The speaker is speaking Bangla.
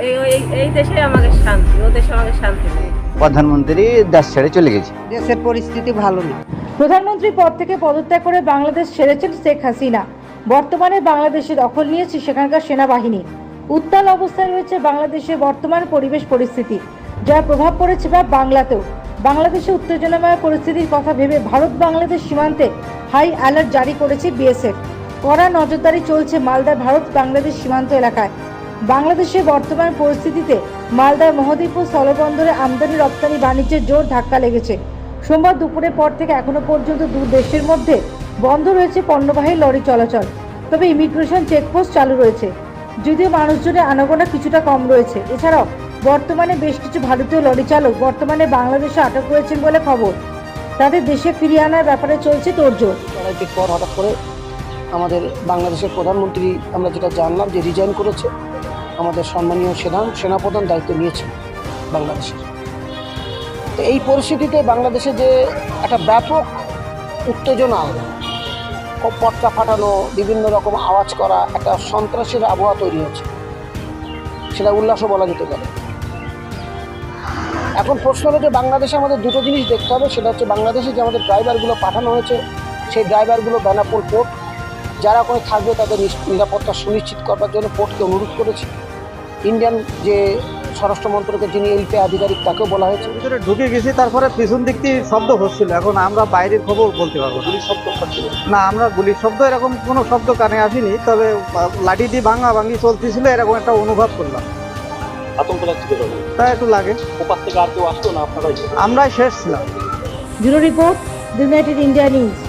এই এই- এই দেশে আমাকে শান্তি ও দেশে আমাকে শান্তি নেই। প্রধানমন্ত্রী দেশ ছেড়ে চলে গেছে। দেশের পরিস্থিতি ভালো না। প্রধানমন্ত্রী পদ থেকে পদত্যাগ করে বাংলাদেশ ছেড়েছেন শেখ হাসিনা। বর্তমানে বাংলাদেশে দখল নিয়েছে সেখানকার সেনাবাহিনী। উত্তাল অবস্থায় রয়েছে বাংলাদেশের বর্তমান পরিবেশ পরিস্থিতি যার প্রভাব পড়েছে বা বাংলাতেও। বাংলাদেশে উত্তেজনাময় পরিস্থিতির কথা ভেবে ভারত বাংলাদেশ সীমান্তে হাই অ্যালার্ট জারি করেছে বিএসএফ। কড়া নজরদারি চলছে মালদার ভারত বাংলাদেশ সীমান্ত এলাকায়। বাংলাদেশের বর্তমান পরিস্থিতিতে মালদার মহদীপুর স্থলবন্দরে আমদানি, রপ্তানি, বাণিজ্যের জোর ধাক্কা লেগেছে। সোমবার দুপুরের পর থেকে এখনও পর্যন্ত দু দেশের মধ্যে বন্ধ রয়েছে পণ্যবাহী লরি চলাচল। তবে ইমিগ্রেশন চেকপোস্ট চালু রয়েছে। যদিও মানুষজনের আনাগোনা কিছুটা কম রয়েছে। এছাড়াও বর্তমানে বেশ কিছু ভারতীয় লরি চালক বর্তমানে বাংলাদেশে আটক রয়েছেন বলে খবর। তাদের দেশে ফিরিয়ে আনার ব্যাপারে চলছে তোড়জোড়। হঠাৎ করে আমাদের বাংলাদেশের প্রধানমন্ত্রী আমরা যেটা জানলাম যে রিজাইন করেছে, আমাদের সম্মানীয় সেনা সেনাপ্রধান দায়িত্ব নিয়েছে বাংলাদেশের। তো এই পরিস্থিতিতে বাংলাদেশে যে একটা ব্যাপক উত্তেজনা পটকা ফাটানো, বিভিন্ন রকম আওয়াজ করা, একটা সন্ত্রাসের আবহাওয়া তৈরি হয়েছে সেটা উল্লাসও বলা যেতে পারে। এখন প্রশ্ন হলো যে বাংলাদেশে আমাদের দুটো জিনিস দেখতে হবে, সেটা হচ্ছে বাংলাদেশে যে আমাদের ড্রাইভারগুলো পাঠানো হয়েছে, সেই ড্রাইভারগুলো বেনাপোল পোর্ট যারা ওখানে থাকবে তাদের নিরাপত্তা সুনিশ্চিত করবার জন্য পোর্টকে অনুরোধ করেছি। ইন্ডিয়ান যে স্বরাষ্ট্র মন্ত্রকের যিনি এলপি আধিকারিক তাকেও বলা হয়েছে। ভিতরে ঢুকে গেছি তারপরে পিছন দিক দিয়ে শব্দ হচ্ছিল। এখন আমরা বাইরের খবর বলতে পারব গুলির শব্দ হচ্ছিল? না আমরা গুলির শব্দ এরকম কোনো শব্দ কানে আসেনি তবে লাঠি দিয়ে ভাঙা ভাঙি চলতেছিল এরকম একটা অনুভব করলাম। আতঙ্ক লাগছিল তবে তা একটু লাগে। ওপার থেকে আর কেউ আসতো না আপনারাই? আমরাই শেষ ছিলাম। Bureau report United India news.